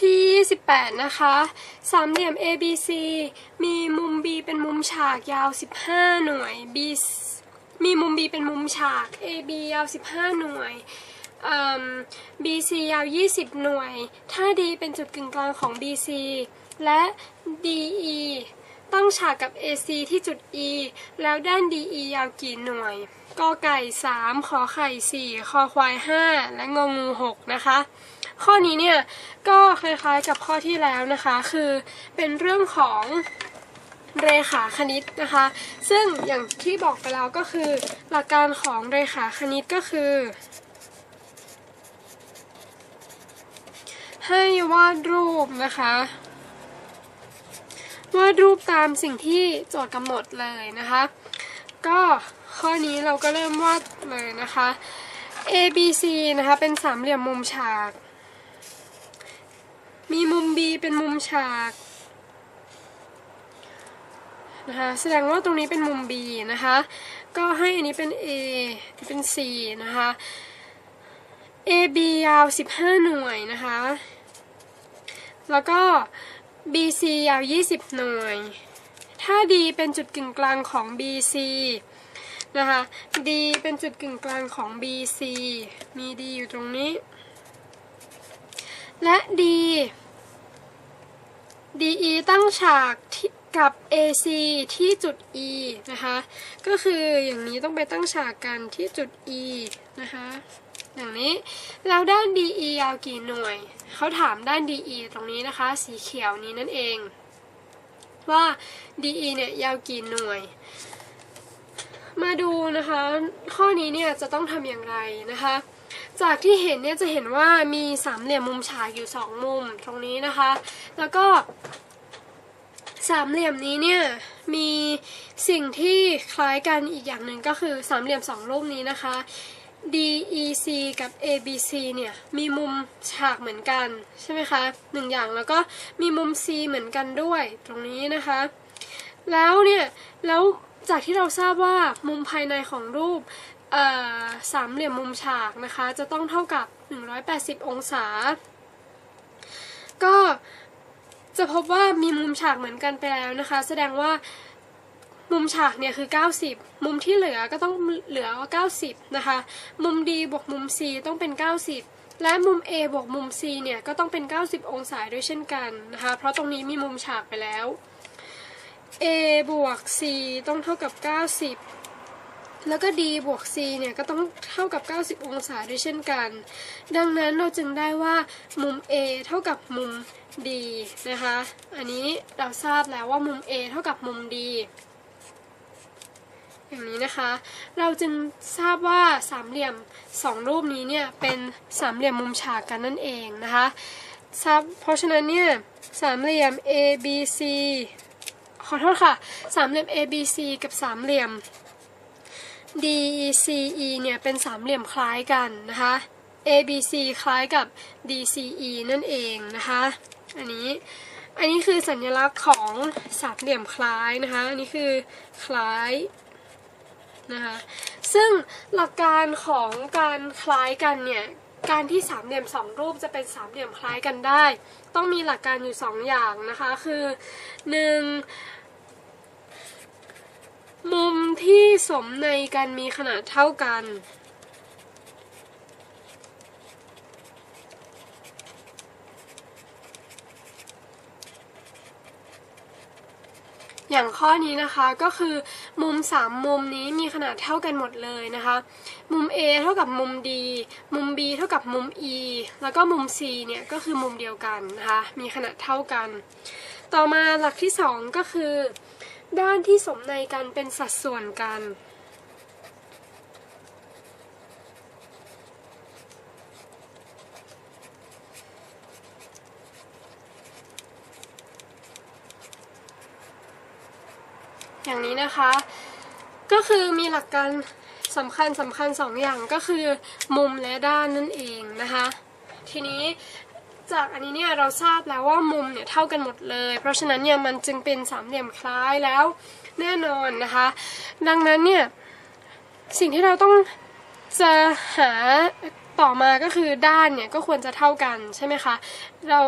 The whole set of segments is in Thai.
ที่ 28 นะคะ สามเหลี่ยม ABC มีมุม B เป็นมุมฉากยาว 15 หน่วย B มีมุม B เป็นมุมฉาก AB ยาว 15 หน่วย BC ยาว 20 หน่วย ถ้า D เป็นจุดกึ่งกลางของ BC และ DE ตั้งฉากกับ AC ที่จุด E แล้วด้าน DE ยาวกี่หน่วยกอไก่ 3 ขอไข่ 4 คอควาย 5 และงองู 6 นะคะ ข้อนี้เนี่ยก็คล้ายๆกับข้อที่แล้วนะคะ คือเป็นเรื่องของเรขาคณิตนะคะ ซึ่งอย่างที่บอกไปแล้วก็คือ หลักการของเรขาคณิตก็คือ ให้วาดรูปนะคะวาดรูปตามสิ่งที่โจทย์กำหนดเลยนะคะ ก็ข้อนี้เราก็เริ่มวาดเลยนะคะ A B C นะคะ เป็นสามเหลี่ยมมุมฉาก มีมุม B เป็นมุมฉากนะคะแสดงว่าตรงนี้เป็นมุม B นะคะ ก็ให้อันนี้เป็น A เป็น C นะคะ AB ยาว 15 หน่วยนะคะ แล้วก็ BC ยาว 20 หน่วย ถ้า D เป็นจุดกึ่งกลางของ BC นะคะ D เป็นจุดกึ่งกลางของ BC มี D อยู่ตรงนี้ และ D DE ตั้งฉากกับ AC ที่จุด E นะคะ ก็คืออย่างนี้ต้องไปตั้งฉากกันที่จุด E นะคะอย่างนี้แล้วด้าน DE ยาวกี่หน่วย เขาถามด้าน DE ตรงนี้นะคะ สีเขียวนี้นั่นเอง ว่า DE เนี่ยยาวกี่หน่วย มาดูนะคะ ข้อนี้เนี่ยจะต้องทำอย่างไรนะคะ จากที่เห็นเนี่ยจะเห็นว่ามีสามเหลี่ยมมุมฉากอยู่สองมุมตรงนี้นะคะ แล้วก็สามเหลี่ยมนี้เนี่ยมีสิ่งที่คล้ายกันอีกอย่างหนึ่งก็คือสามเหลี่ยมสองรูปนี้นะคะ DEC กับ ABC เนี่ยมีมุมฉากเหมือนกันใช่ไหมคะหนึ่งอย่างแล้วก็มีมุม C เหมือนกันด้วยตรงนี้นะคะ แล้วเนี่ยแล้ว จากที่เราทราบว่ามุมภายในของรูปสามเหลี่ยมมุมฉากนะคะ จะต้องเท่ากับ 180 องศา ก็จะพบว่ามีมุมฉากเหมือนกันไปแล้วนะคะ แสดงว่ามุมฉากเนี่ยคือ 90 มุมที่เหลือก็ต้องเหลือว่า90 นะคะ มุม D บวกมุม C ต้องเป็น 90 และมุม A บวกมุม C เนี่ยก็ต้องเป็น 90 องศาด้วยเช่นกันนะคะ เพราะตรงนี้มีมุมฉากไปแล้ว A บวก C ต้องเท่ากับ 90 แล้วก็ D บวก C เนี่ยก็ต้องเท่ากับ 90 องศาด้วยเช่นกัน ดังนั้นเราจึงได้ว่ามุม A เท่ากับมุม D นะคะ อันนี้เราทราบแล้วว่ามุม A เท่ากับมุม D อย่างนี้นะคะ เราจึงทราบว่าสามเหลี่ยมสองรูปนี้เนี่ยเป็นสามเหลี่ยมมุมฉากกันนั่นเองนะคะทราบเพราะฉะนั้นเนี่ยสามเหลี่ยม ABC อโทษค่ะ สามเหลี่ยม ABC กับสามเหลี่ยม DCE เนี่ยเป็นสามเหลี่ยมคล้ายกันนะคะ ABC คล้ายกับ DCE นั่นเองนะคะ อันนี้ อันนี้คือสัญลักษณ์ของสามเหลี่ยมคล้ายนะคะ อันนี้คือคล้ายนะคะ ซึ่งหลักการของการคล้ายกันเนี่ยการที่สามเหลี่ยมสองรูปจะเป็นสามเหลี่ยมคล้ายกันได้ ต้องมีหลักการอยู่สองอย่างนะคะ คือหนึ่ง สมในกันมีขนาดเท่ากัน อย่างข้อนี้นะคะก็คือมุม 3 มุมนี้มีขนาดเท่ากันหมดเลยนะคะ มุม A เท่ากับมุม D มุม B เท่ากับมุม E แล้วก็มุม C เนี่ยก็คือมุมเดียวกันนะคะ มีขนาดเท่ากัน ต่อมาหลักที่ 2 ก็คือ ด้านที่สมในกันเป็นสัดส่วนกัน อย่างนี้นะคะ ก็คือมีหลักการสำคัญสำคัญสองอย่างก็คือมุมและด้านนั่นเองนะคะ ทีนี้ จากอันนี้เนี่ยเราทราบแล้วว่ามุมเนี่ยเท่ากันหมดเลย เพราะฉะนั้นเนี่ยมันจึงเป็นสามเหลี่ยมคล้ายแล้วแน่นอนนะคะ ดังนั้นเนี่ยสิ่งที่เราต้องจะหาต่อมาก็คือด้านเนี่ยก็ควรจะเท่ากันใช่ไหมคะเรา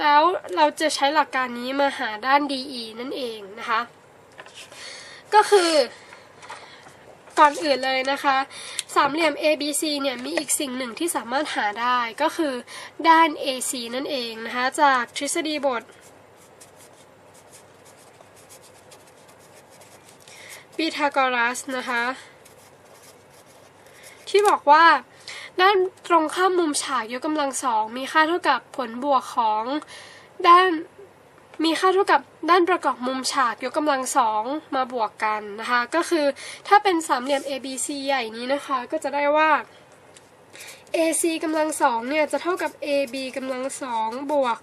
แล้วเราจะใช้หลักการนี้มาหาด้าน DE นั่นเองนะคะ ก็คือ ก่อนอื่นเลยนะคะ สามเหลี่ยม ABC เนี่ยมีอีกสิ่งหนึ่งที่สามารถหาได้ก็คือด้าน AC นั่นเองนะคะ จากทฤษฎีบทพีทาโกรัสนะคะ ที่บอกว่าด้านตรงข้ามมุมฉากยกกำลังสองมีค่าเท่ากับผลบวกของด้าน มีค่าเท่ากับด้านประกอบมุมฉากยกกำลังสองมาบวกกันนะคะ ก็คือถ้าเป็นสามเหลี่ยม ABC ใหญ่นี้นะคะ ก็จะได้ว่า AC กำลังสองเนี่ยจะเท่ากับ AB กำลังสองบวก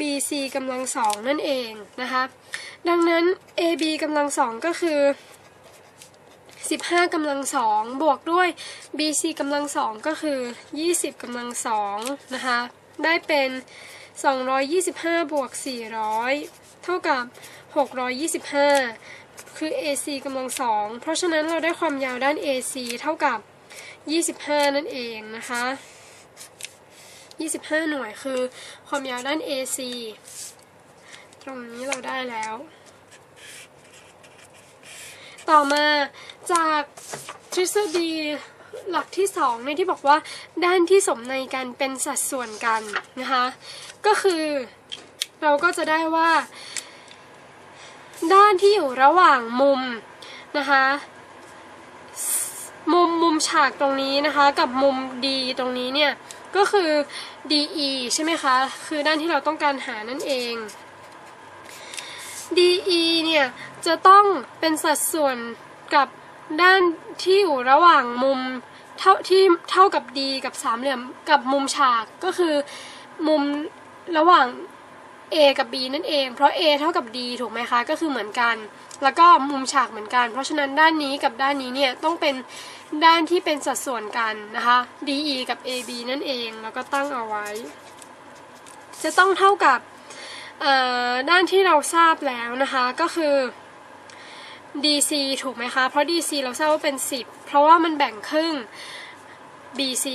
BC กำลังสองนั่นเองนะคะ ดังนั้น AB กำลังสองก็คือ 15กำลังสองบวกด้วย BC กำลังสองก็คือ 20กำลังสองนะคะ ได้เป็น 225 บวก 400 เท่ากับ 625 คือ AC กำลังสอง เพราะฉะนั้นเราได้ความยาวด้าน AC เท่ากับ 25 นั่นเองนะคะ 25 หน่วยคือความยาวด้าน AC ตรงนี้เราได้แล้ว ต่อมาจากทฤษฎี หลักที่สองเนี่ยที่บอกว่าด้านที่สมในกันเป็นสัดส่วนกันนะคะ ก็คือเราก็จะได้ว่า ด้านที่อยู่ระหว่างมุมนะคะมุมมุมฉากตรงนี้นะคะ กับมุม D ตรงนี้เนี่ยก็คือ DE ใช่ไหมคะ คือด้านที่เราต้องการหานั่นเอง DE เนี่ยจะต้องเป็นสัดส่วนกับ ด้านที่อยู่ระหว่างมุมเท่าที่เท่ากับ D กับสามเหลี่ยมกับมุมฉากก็คือมุมระหว่าง A กับ B นั่นเอง เพราะ A เท่ากับ D ถูกไหมคะ ก็คือเหมือนกัน แล้วก็มุมฉากเหมือนกัน เพราะฉะนั้นด้านนี้กับด้านนี้เนี่ยต้องเป็นด้านที่เป็นสัดส่วนกันนะคะ DE กับ AB นั่นเอง แล้วก็ตั้งเอาไว้ จะต้องเท่ากับด้านที่เราทราบแล้วนะคะ ก็คือ DC ถูกไหมคะ เพราะ DC เราทราบว่าเป็น 10 เพราะว่ามันแบ่งครึ่ง BC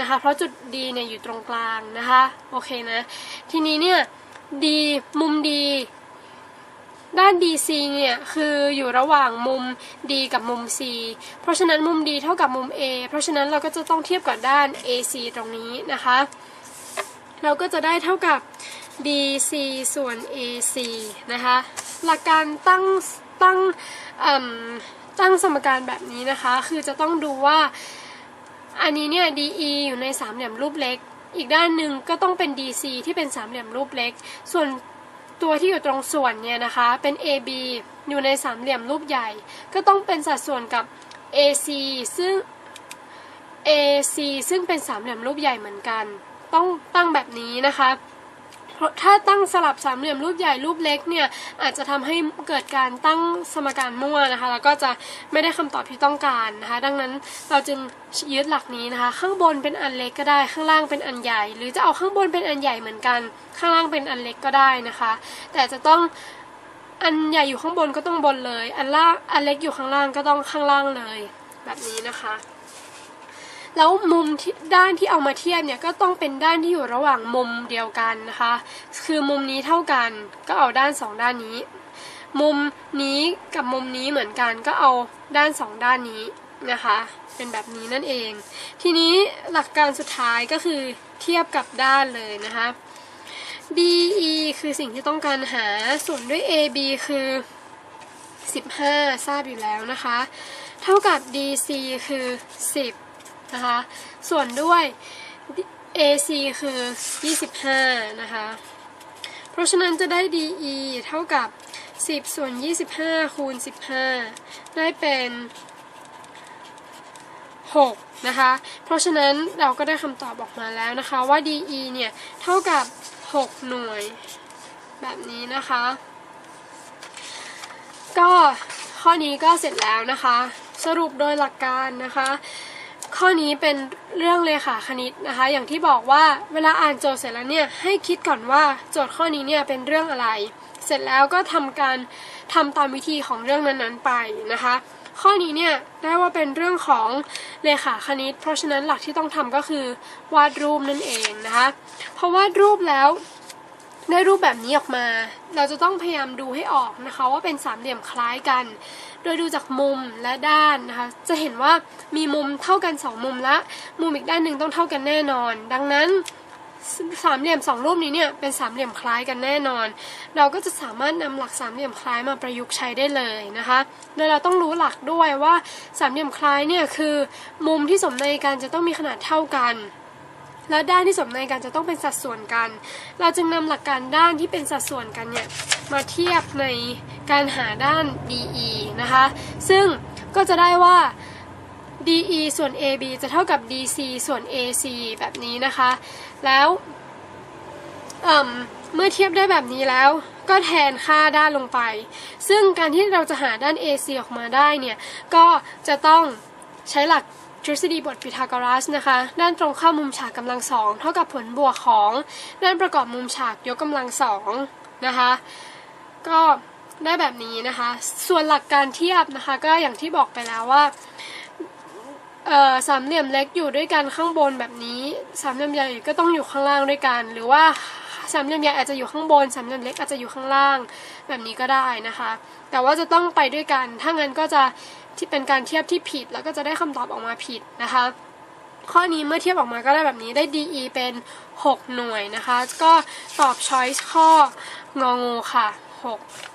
นะคะ เพราะจุด D เนี่ยอยู่ตรงกลางนะคะ โอเคนะ ทีนี้เนี่ย D มุม D ด้าน DC เนี่ยคืออยู่ระหว่างมุม D กับมุม C เพราะฉะนั้นมุม D เท่ากับมุม A เพราะฉะนั้นเราก็จะต้องเทียบกับด้าน AC ตรงนี้นะคะ เราก็จะได้เท่ากับ DC ส่วน AC นะคะ หลักการตั้ง ตั้งอืมตั้งสมการแบบนี้นะคะ คือจะต้องดูว่าอันนี้เนี่ย DE อยู่ในสามเหลี่ยมรูปเล็ก อีกด้านหนึ่งก็ต้องเป็น DC ที่เป็นสามเหลี่ยมรูปเล็ก ส่วนตัวที่อยู่ตรงส่วนเนี่ยนะคะ เป็น AB อยู่ในสามเหลี่ยมรูปใหญ่ ก็ต้องเป็นสัดส่วนกับ AC ซึ่ง AC ซึ่งเป็นสามเหลี่ยมรูปใหญ่เหมือนกัน ต้องตั้งแบบนี้นะคะ เพราะถ้าตั้งสลับสามเหลี่ยมรูปใหญ่รูปเล็กเนี่ยอาจจะทำให้เกิดการตั้งสมการมั่วนะคะ แล้วก็จะไม่ได้คำตอบที่ต้องการนะคะ ดังนั้นเราจึงยึดหลักนี้นะคะ ข้างบนเป็นอันเล็กก็ได้ ข้างล่างเป็นอันใหญ่ หรือจะเอาข้างบนเป็นอันใหญ่เหมือนกัน ข้างล่างเป็นอันเล็กก็ได้นะคะ แต่จะต้องอันใหญ่อยู่ข้างบนก็ต้องบนเลย อันล่างอันเล็กอยู่ข้างล่างก็ต้องข้างล่างเลย แบบนี้นะคะ แล้วมุมด้านที่เอามาเทียบเนี่ยก็ต้องเป็นด้านที่อยู่ระหว่างมุมเดียวกันนะคะ คือมุมนี้เท่ากันก็เอาด้านสองด้านนี้ มุมนี้กับมุมนี้เหมือนกันก็เอาด้านสองด้านนี้นะคะ เป็นแบบนี้นั่นเอง ทีนี้หลักการสุดท้ายก็คือเทียบกับด้านเลยนะคะ DE คือสิ่งที่ต้องการหาส่วนด้วย AB คือ 15 ทราบอยู่แล้วนะคะ เท่ากับ DC คือ 10 นะคะ ส่วนด้วย AC คือ 25 นะคะ เพราะฉะนั้นจะได้ DE เท่ากับ 10 ส่วน 25 คูณ 15 ได้เป็น 6 นะคะ เพราะฉะนั้นเราก็ได้คำตอบออกมาแล้วนะคะว่า DE เนี่ย เท่ากับ 6 หน่วย แบบนี้นะคะ ก็ข้อนี้ก็เสร็จแล้วนะคะ สรุปโดยหลักการนะคะ ข้อนี้เป็นเรื่องเลขาคณิตนะคะ อย่างที่บอกว่าเวลาอ่านโจทย์เสร็จแล้วเนี่ยให้คิดก่อนว่าโจทย์ข้อนี้เนี่ยเป็นเรื่องอะไร เสร็จแล้วก็ทำการทำตามวิธีของเรื่องนั้นๆไปนะคะ ข้อนี้เนี่ยได้ว่าเป็นเรื่องของเลขาคณิต เพราะฉะนั้นหลักที่ต้องทำก็คือวาดรูปนั่นเองนะคะพอวาดรูปแล้ว ได้รูปแบบนี้ออกมา เราจะต้องพยายามดูให้ออกนะคะ ว่าเป็นสามเหลี่ยมคล้ายกัน โดยดูจากมุมและด้านนะคะ จะเห็นว่ามีมุมเท่ากันสองมุมละมุมอีกด้านหนึ่งต้องเท่ากันแน่นอน ดังนั้นสสามเหลี่ยมสองรูปนี้เนี่ยเป็นสามเหลี่ยมคล้ายกันแน่นอน เราก็จะสามารถนำหลักสามเหลี่ยมคล้ายมาประยุกต์ใช้ได้เลยนะคะ โดยเราต้องรู้หลักด้วยว่าสามเหลี่ยมคล้ายเนี่ยคือ มุมที่สมในกันจะต้องมีขนาดเท่ากัน และด้านที่สมในกันจะต้องเป็นสัดส่วนกัน เราจึงนำหลักการด้านที่เป็นสัดส่วนกันเนี่ยมาเทียบในการหาด้าน DE นะคะ ซึ่งก็จะได้ว่า DE ส่วน AB จะเท่ากับ DC ส่วน AC แบบนี้นะคะ แล้วเเมื่อเทียบได้แบบนี้แล้ว ก็แทนค่าด้านลงไป ซึ่งการที่เราจะหาด้าน AC ออกมาได้เนี่ย ก็จะต้องใช้หลัก ทฤษฎีบทพีทาโกรัสนะคะ ด้านตรงข้ามมุมฉากกำลังสองเท่ากับผลบวกของ ด้านประกอบมุมฉากยกกำลังสองนะคะ ก็ได้แบบนี้นะคะ ส่วนหลักการเทียบนะคะ ก็อย่างที่บอกไปแล้วว่าสามเหลี่ยมเล็กอยู่ด้วยกันข้างบนแบบนี้ สามเหลี่ยมใหญ่ก็ต้องอยู่ข้างล่างด้วยกัน หรือว่าสามเหลี่ยมใหญ่อาจจะอยู่ข้างบน สามเหลี่ยมเล็กอาจจะอยู่ข้างล่างแบบนี้ก็ได้นะคะ แต่ว่าจะต้องไปด้วยกัน ถ้างั้นก็จะ ที่เป็นการเทียบที่ผิด แล้วก็จะได้คำตอบออกมาผิดนะคะ ข้อนี้เมื่อเทียบออกมาก็ได้แบบนี้ได้ DE เป็น 6 หน่วยนะคะ ก็ตอบ choice ข้ององูค่ะ 6